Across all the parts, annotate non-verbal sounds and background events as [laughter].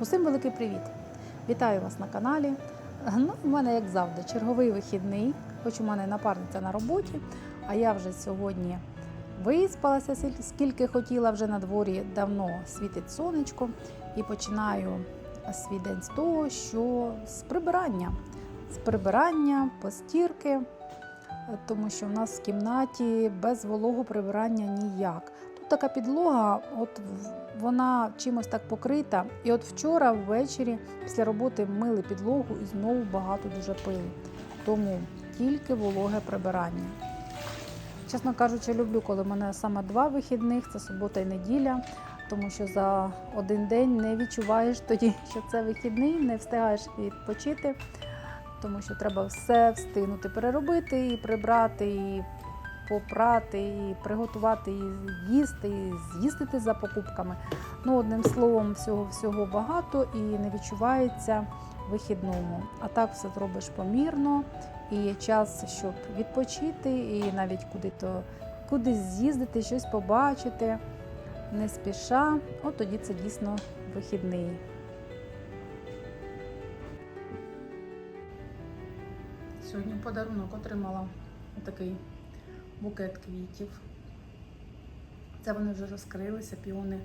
Усім великий привіт! Вітаю вас на каналі. Ну, у мене, як завжди, черговий вихідний, хоч у мене напарниця на роботі, а я вже сьогодні виспалася, скільки хотіла вже на дворі давно світить сонечко і починаю свій день з того, що з прибирання. З прибирання, постірки, тому що в нас в кімнаті без вологого прибирання ніяк. Така підлога, от вона чимось так покрита. І от вчора ввечері після роботи мили підлогу і знову багато дуже пили. Тому тільки вологе прибирання. Чесно кажучи, люблю, коли в мене саме два вихідних це субота і неділя, тому що за один день не відчуваєш тоді, що це вихідний, не встигаєш відпочити, тому що треба все встигнути переробити і прибрати, і попрати, і приготувати, і їсти, і з'їздити за покупками. Ну, одним словом, всього всього багато і не відчувається вихідному. А так все зробиш помірно, і є час, щоб відпочити, і навіть куди-то кудись з'їздити, щось побачити, не спіша. От тоді це дійсно вихідний. Сьогодні подарунок отримала такий букет квітів. Це вони вже розкрилися, піони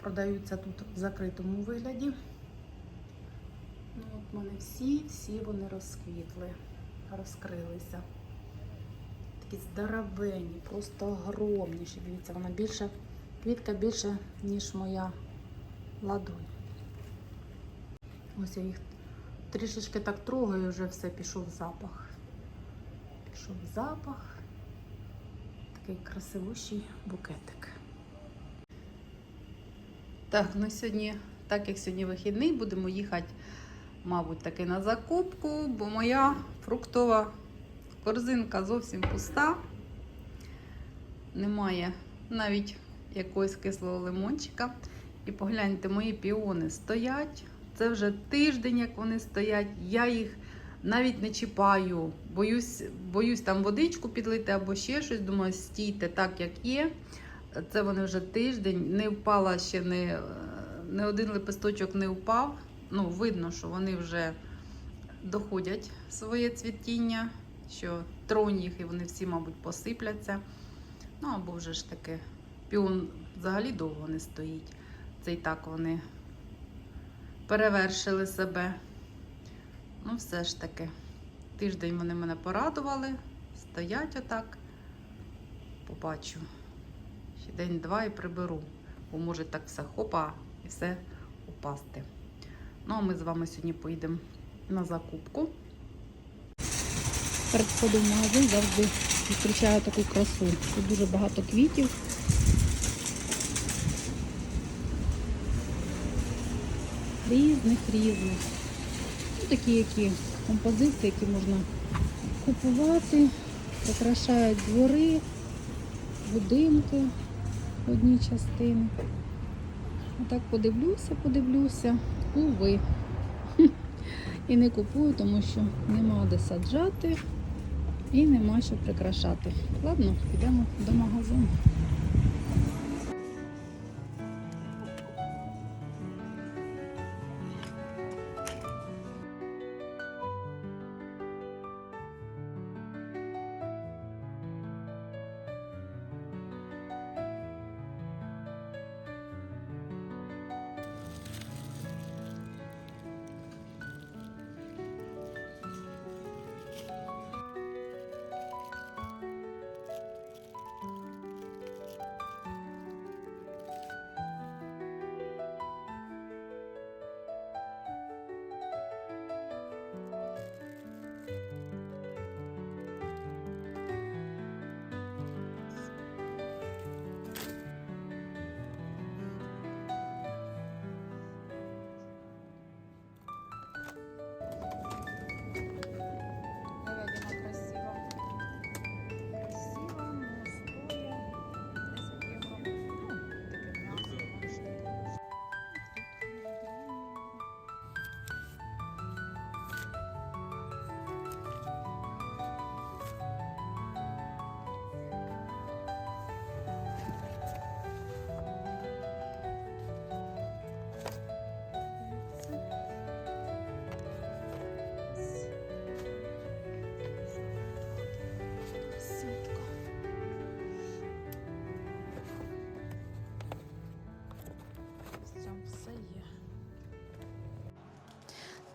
продаються тут в закритому вигляді. Ну, от мене всі, всі вони розквітли, розкрилися. Такі здоровенні, просто огромніші. Дивіться, вона більше, квітка більше, ніж моя ладонь. Ось я їх трішечки так трогаю, вже все пішов запах. Пішов запах. Такий красивущий букетик. Так, ну сьогодні, так як сьогодні вихідний, будемо їхати, мабуть, таки на закупку, бо моя фруктова корзинка зовсім пуста. Немає навіть якогось кислого лимончика. І погляньте, мої піони стоять. Це вже тиждень, як вони стоять. Я їх навіть не чіпаю. Боюсь, боюсь там водичку підлити або ще щось. Думаю, стійте так, як є. Це вони вже тиждень. Не впала ще не, не один лепесточок не впав. Ну, видно, що вони вже доходять своє цвітіння, що тронь їх і вони всі, мабуть, посипляться. Ну, або вже ж таки, піон взагалі довго не стоїть. Це і так вони перевершили себе. Ну, все ж таки, тиждень вони мене порадували, стоять отак. Побачу. Ще день-два і приберу, бо може так все хопа і все упасти. Ну, а ми з вами сьогодні поїдемо на закупку. Перед входом в магазин завжди зустрічаю таку красу. Тут дуже багато квітів. Різних, різних. Ну, такі які композиції, які можна купувати, прикрашають двори, будинки одні частини. Отак подивлюся, подивлюся. Уви. І не купую, тому що нема де саджати і нема що прикрашати. Ладно, підемо до магазину.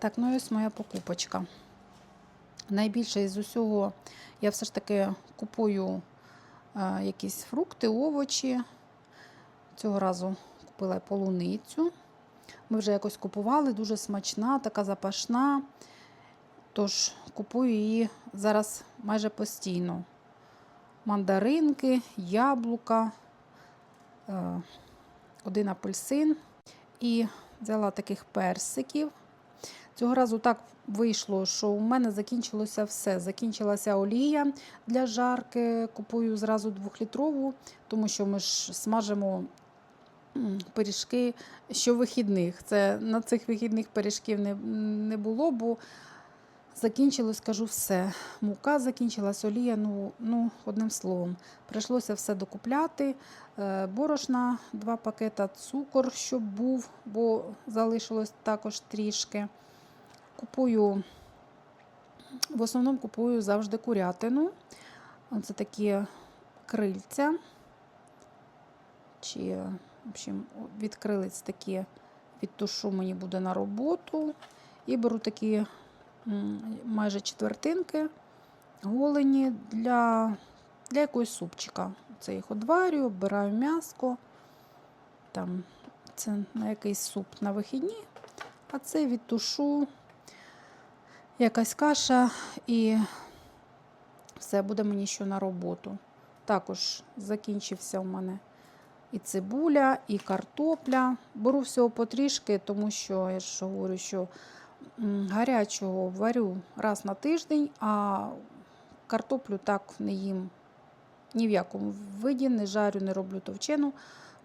Так, ну і ось моя покупочка. Найбільше із усього я все ж таки купую е, якісь фрукти, овочі. Цього разу купила полуницю. Ми вже якось купували, дуже смачна, така запашна. Тож купую її зараз майже постійно. Мандаринки, яблука, е, один апельсин. І взяла таких персиків. Цього разу так вийшло, що у мене закінчилося все. Закінчилася олія для жарки. Купую зразу двохлітрову, тому що ми ж смажимо пиріжки щовихідних. Це на цих вихідних пиріжків не, не було, бо закінчилось, кажу, все. Мука закінчилась, олія, ну, ну одним словом. Прийшлося все докупляти. Е, Борошна, два пакета, цукор, щоб був, бо залишилось також трішки. Купую, в основному купую завжди курятину. Це такі крильця. Чи, в общем, від крилиць такі відтушу мені буде на роботу. І беру такі майже четвертинки голені для, для якогось супчика. Це їх одварюю, обираю м'яско. Там це на якийсь суп на вихідні, а це відтушу якась каша і все буде мені що на роботу. Також закінчився у мене і цибуля, і картопля. Беру всього потрішки, тому що я ж говорю, що гарячого варю раз на тиждень, а картоплю так не їм ні в якому виді, не жарю, не роблю товчену,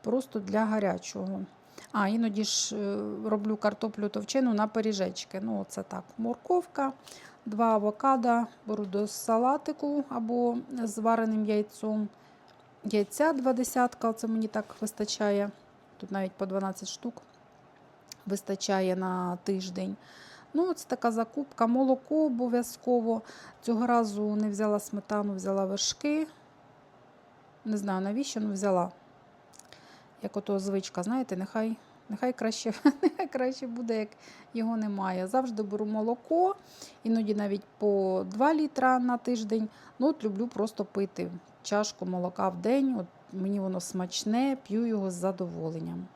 просто для гарячого. А, іноді ж е, роблю картоплю товчену на пиріжечки. Ну, це так, морковка, два авокадо беру до салатику або з вареним яйцом. Яйця два десятка, це мені так вистачає. Тут навіть по 12 штук вистачає на тиждень. Ну, це така закупка. Молоко обов'язково. Цього разу не взяла сметану, взяла вершки. Не знаю навіщо, але взяла. Як ото звичка, знаєте, нехай, нехай, краще, [laughs] нехай краще буде, як його немає. Завжди беру молоко, іноді навіть по 2 літра на тиждень. Ну, от люблю просто пити чашку молока в день. От мені воно смачне, п'ю його з задоволенням.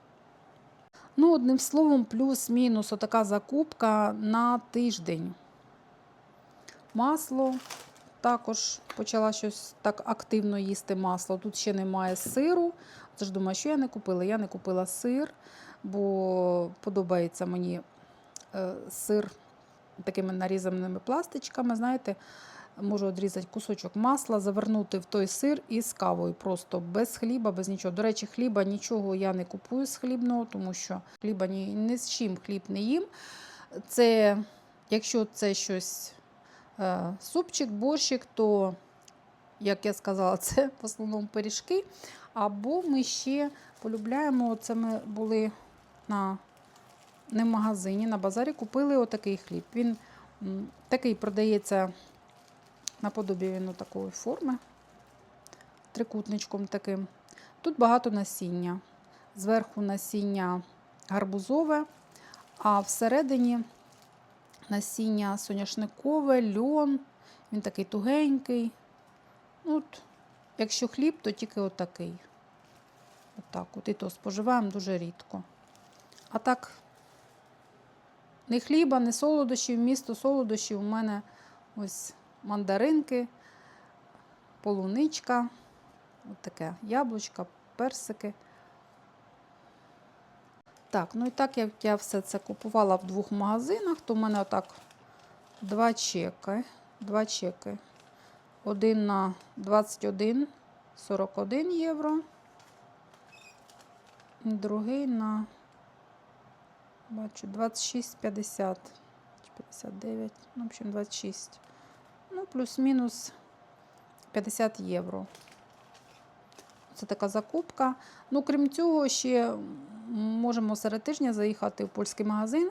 Ну, одним словом, плюс-мінус отака закупка на тиждень. Масло. Також почала щось так активно їсти масло. Тут ще немає сиру. Це ж думаю, що я не купила? Я не купила сир, бо подобається мені е, сир такими нарізаними пластичками. Знаєте, можу відрізати кусочок масла, завернути в той сир із кавою. Просто без хліба, без нічого. До речі, хліба нічого я не купую з хлібного, тому що хліба ні, ні з чим хліб не їм. Це, якщо це щось супчик, борщик, то, як я сказала, [laughs] це в основному пиріжки. Або ми ще полюбляємо, це ми були на не в магазині, на базарі купили отакий хліб. Він такий продається наподобі він такої форми, трикутничком таким. Тут багато насіння. Зверху насіння гарбузове, а всередині насіння соняшникове, льон. Він такий тугенький. Ну, От, якщо хліб, то тільки отакий. Отак от. І то споживаємо дуже рідко. А так, не хліба, не солодощів, місто солодощів у мене ось мандаринки, полуничка, от таке яблучка, персики. Так, ну і так як я все це купувала в двох магазинах, то в мене отак два чеки. Два чеки. Один на 21, 41 євро. Другий на бачу 26,50 чи 59, ну, в общем, 26. Ну, плюс-мінус 50 євро. Це така закупка. Ну, крім цього, ще можемо серед тижня заїхати в польський магазин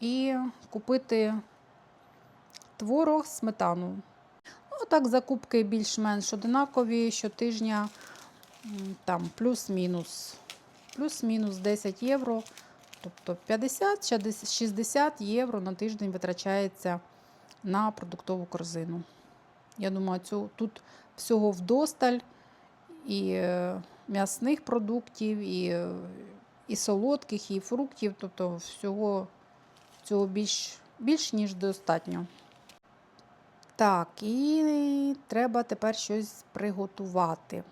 і купити творог, сметану. Ну, так, закупки більш-менш одинакові щотижня, там плюс-мінус. Плюс-мінус 10 євро Тобто 50-60 євро на тиждень витрачається на продуктову корзину. Я думаю, цю, тут всього вдосталь і е, м'ясних продуктів, і, е, і солодких, і фруктів. Тобто всього цього більш, більш ніж достатньо. Так, і треба тепер щось приготувати.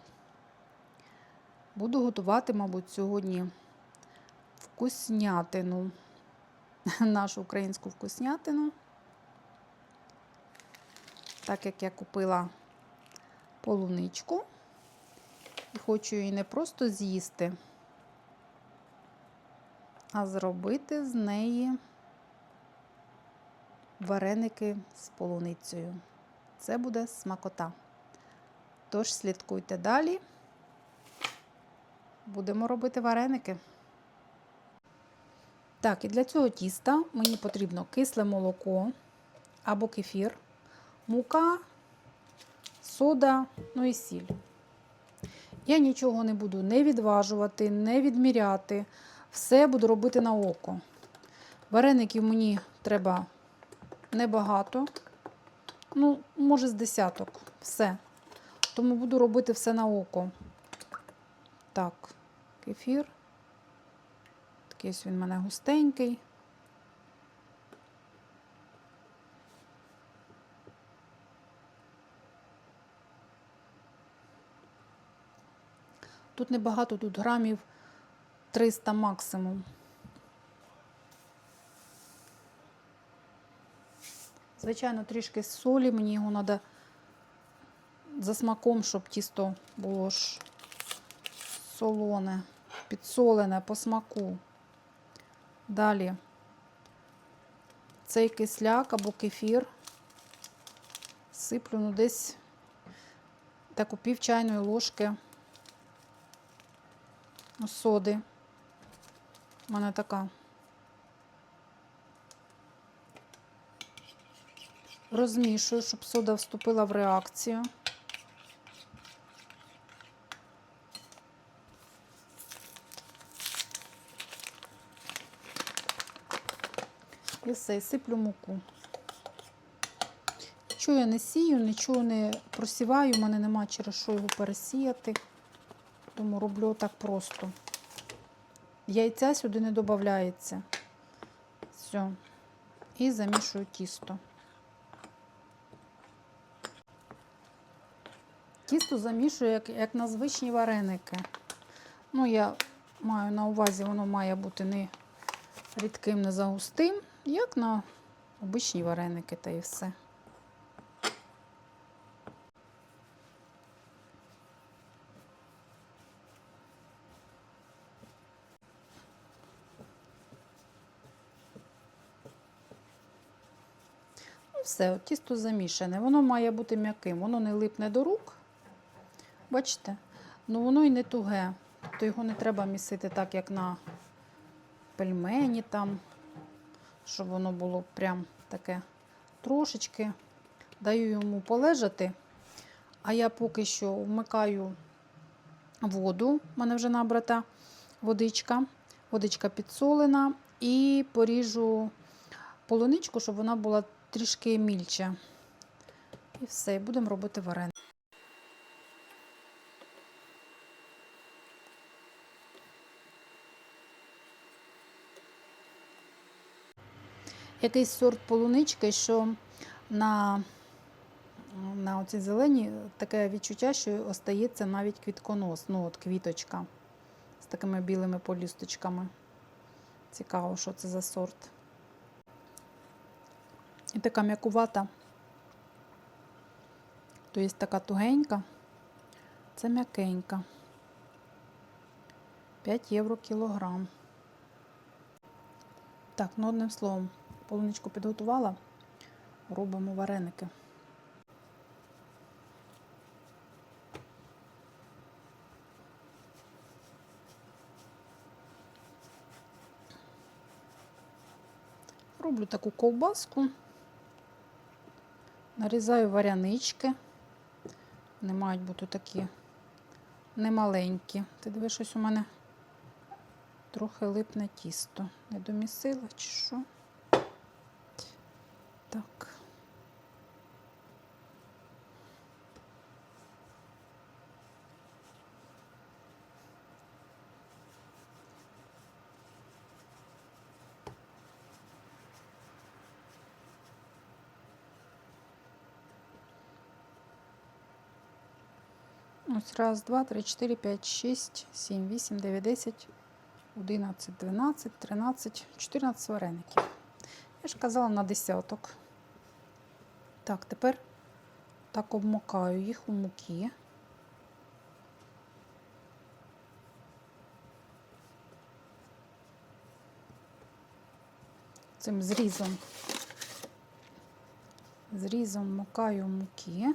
Буду готувати, мабуть, сьогодні вкуснятину, [laughs] нашу українську вкуснятину. Так як я купила полуничку і хочу її не просто з'їсти, а зробити з неї вареники з полуницею. Це буде смакота. Тож слідкуйте далі. Будемо робити вареники. Так, і для цього тіста мені потрібно кисле молоко або кефір, мука, сода, ну і сіль. Я нічого не буду не відважувати, не відміряти. Все буду робити на око. Вареників мені треба небагато, ну, може, з десяток. Все. Тому буду робити все на око. Так, кефір. Такий він в мене густенький. Тут небагато, тут грамів 300 максимум. Звичайно, трішки солі, мені його треба за смаком, щоб тісто було ж солоне, підсолене по смаку. Далі цей кисляк або кефір сиплю ну, десь таку пів чайної ложки соди. У мене така. Розмішую, щоб сода вступила в реакцію. І все, сиплю муку. Нічого я не сію, нічого не просіваю, у мене нема через що його пересіяти. Тому роблю так просто. Яйця сюди не додається. Все. І замішую тісто. Тісто замішую, як, як на звичні вареники. Ну, я маю на увазі, воно має бути не рідким, не загустим, як на обичні вареники, та і все. Все, тісто замішане. Воно має бути м'яким, воно не липне до рук. Бачите? Ну воно і не туге. То його не треба місити так, як на пельмені там, щоб воно було прям таке трошечки. Даю йому полежати. А я поки що вмикаю воду, у мене вже набрата водичка, водичка підсолена, і поріжу полуничку, щоб вона була трішки мільче. І все, і будемо робити вареники. Якийсь сорт полунички, що на, на оцій зелені таке відчуття, що остається навіть квітконос, ну от квіточка з такими білими полісточками. Цікаво, що це за сорт. Така м'якувата. То є така тугенька, це м'якенька. 5 євро кілограм. Так, ну одним словом, полуничку підготувала, робимо вареники. Роблю таку ковбаску. Нарізаю варянички. Вони мають бути такі немаленькі. Ти дивиш, щось у мене трохи липне тісто. Не домісила чи що? Так. Ось раз, два, три, чотири, п'ять, шість, сім, вісім, дев'ять, десять, одинадцять, дванадцять, тринадцять, чотирнадцять вареників. Я ж казала на десяток. Так, тепер так обмокаю їх у муки. Цим зрізом. Зрізом макаю муки.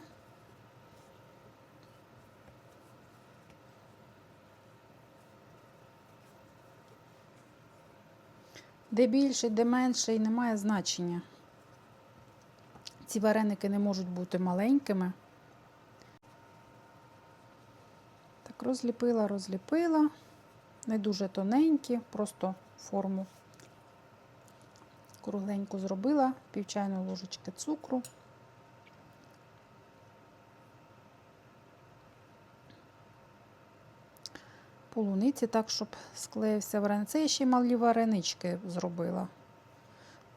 Де більше, де менше, і немає значення. Ці вареники не можуть бути маленькими. Так, розліпила, розліпила. Не дуже тоненькі, просто форму кругленьку зробила, пів чайної ложечки цукру. Полуниці так, щоб склеївся вареник. Це я ще й малі варенички зробила.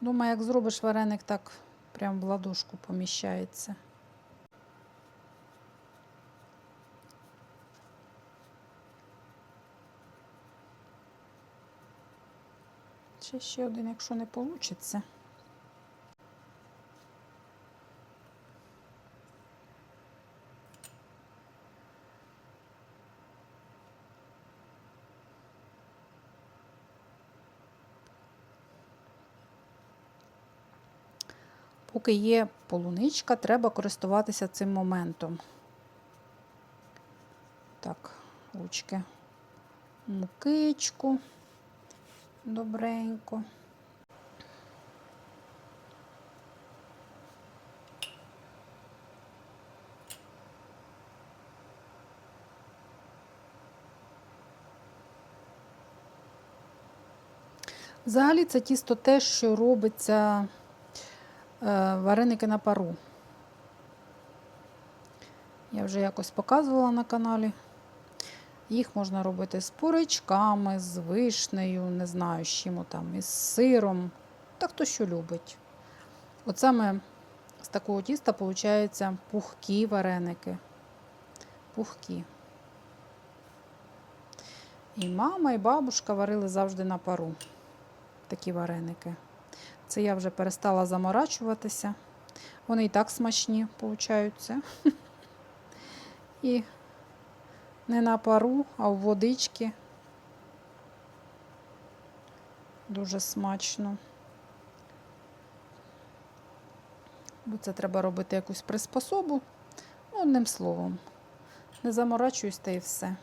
Думаю, як зробиш вареник, так прям в ладошку поміщається. Ще ще один, якщо не вийде. Поки є полуничка, треба користуватися цим моментом. Так, ручки, мукичку добренько. Взагалі це тісто те, що робиться вареники на пару. Я вже якось показувала на каналі. Їх можна робити з поричками, з вишнею, не знаю, з чим там, із сиром. Та хто що любить. От саме з такого тіста виходить пухкі вареники. Пухкі. І мама, і бабушка варили завжди на пару такі вареники. Це я вже перестала заморачуватися. Вони і так смачні получаються. [laughs] І не на пару, а в водички. Дуже смачно. Бо це треба робити якусь приспособу. Ну, одним словом. Не заморачуюсь та і все.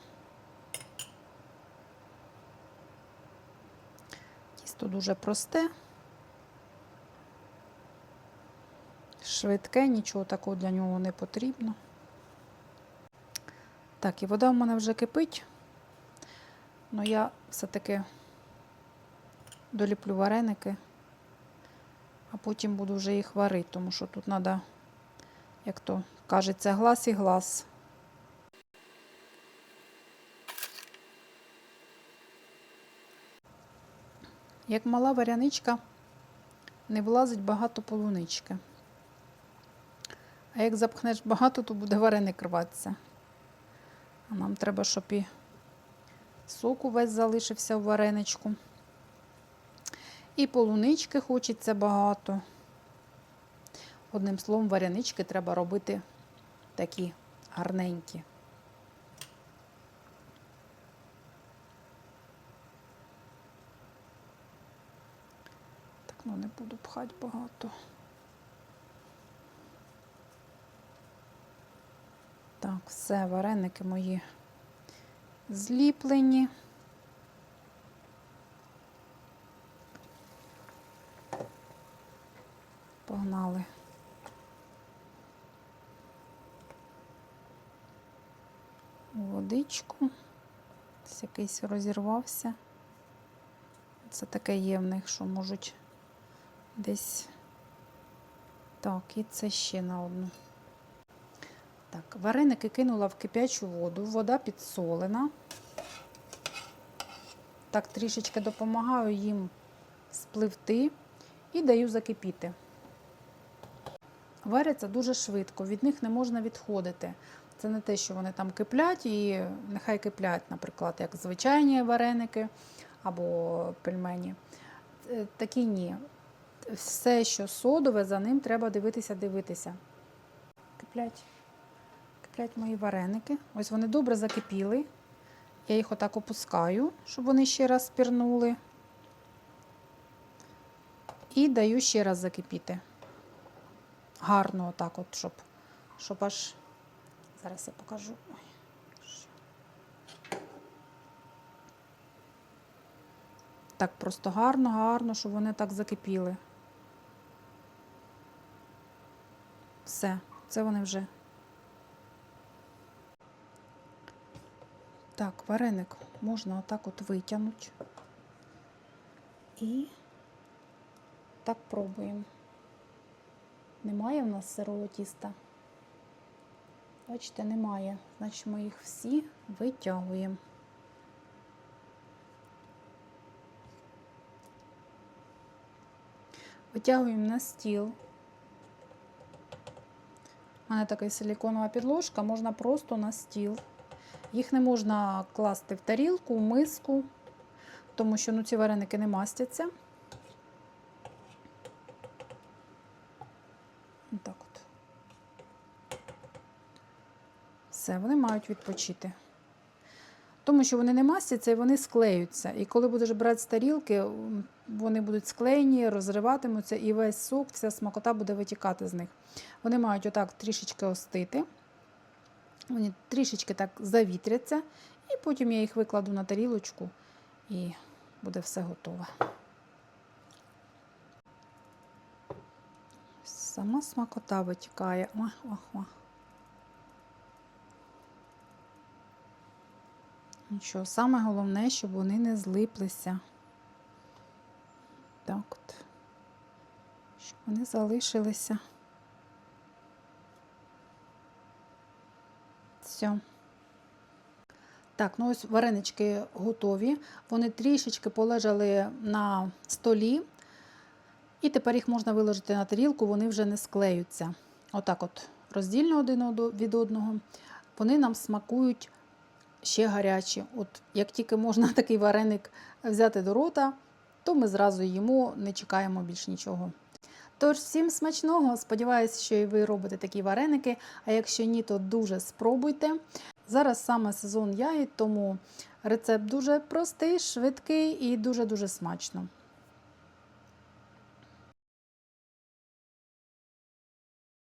Тісто дуже просте, швидке, нічого такого для нього не потрібно. Так, і вода в мене вже кипить, але я все-таки доліплю вареники, а потім буду вже їх варити, тому що тут треба, як то кажеться, глаз і глаз. Як мала варяничка, не влазить багато полунички. А як запхнеш багато, то буде вареник рватися. А нам треба, щоб і сок увесь залишився в вареничку. І полунички хочеться багато. Одним словом, варенички треба робити такі гарненькі. Так, ну не буду пхати багато. Так, все, вареники мої зліплені. Погнали. Водичку. Ось якийсь розірвався. Це таке є в них, що можуть десь. Так, і це ще на одну. Так, вареники кинула в кип'ячу воду, вода підсолена. Так, трішечки допомагаю їм спливти і даю закипіти. Варяться дуже швидко, від них не можна відходити. Це не те, що вони там киплять, і нехай киплять, наприклад, як звичайні вареники або пельмені. Е, Такі ні. Все, що содове, за ним треба дивитися, дивитися. Киплять. Киплять мої вареники. Ось вони добре закипіли. Я їх отак опускаю, щоб вони ще раз спірнули. І даю ще раз закипіти. Гарно отак, от, щоб, щоб аж. Зараз я покажу. Так просто гарно, гарно, щоб вони так закипіли. Все, це вони вже. Так, вареник можна отак от витягнути. І так пробуємо. Немає в нас сирого тіста. Бачите, немає. Значить, ми їх всі витягуємо. Витягуємо на стіл. У мене така силіконова підложка, можна просто на стіл. Їх не можна класти в тарілку, в миску, тому що ну, ці вареники не мастяться. Отак от. Все, вони мають відпочити. Тому що вони не мастяться і вони склеються. І коли будеш брати з тарілки, вони будуть склеєні, розриватимуться, і весь сок, вся смакота буде витікати з них. Вони мають отак трішечки остити. Вони трішечки так завітряться, і потім я їх викладу на тарілочку і буде все готове. Сама смакота витікає. Ох, ох, ох. Нічого, саме головне, щоб вони не злиплися. Так от. Щоб вони залишилися. Все. Так, ну ось варенички готові. Вони трішечки полежали на столі. І тепер їх можна виложити на тарілку, вони вже не склеються. Отак от роздільно один від одного. Вони нам смакують ще гарячі. От як тільки можна [laughs] такий вареник взяти до рота, то ми зразу їмо, не чекаємо більш нічого. Тож всім смачного! Сподіваюся, що і ви робите такі вареники. А якщо ні, то дуже спробуйте. Зараз саме сезон ягід, тому рецепт дуже простий, швидкий і дуже-дуже смачно.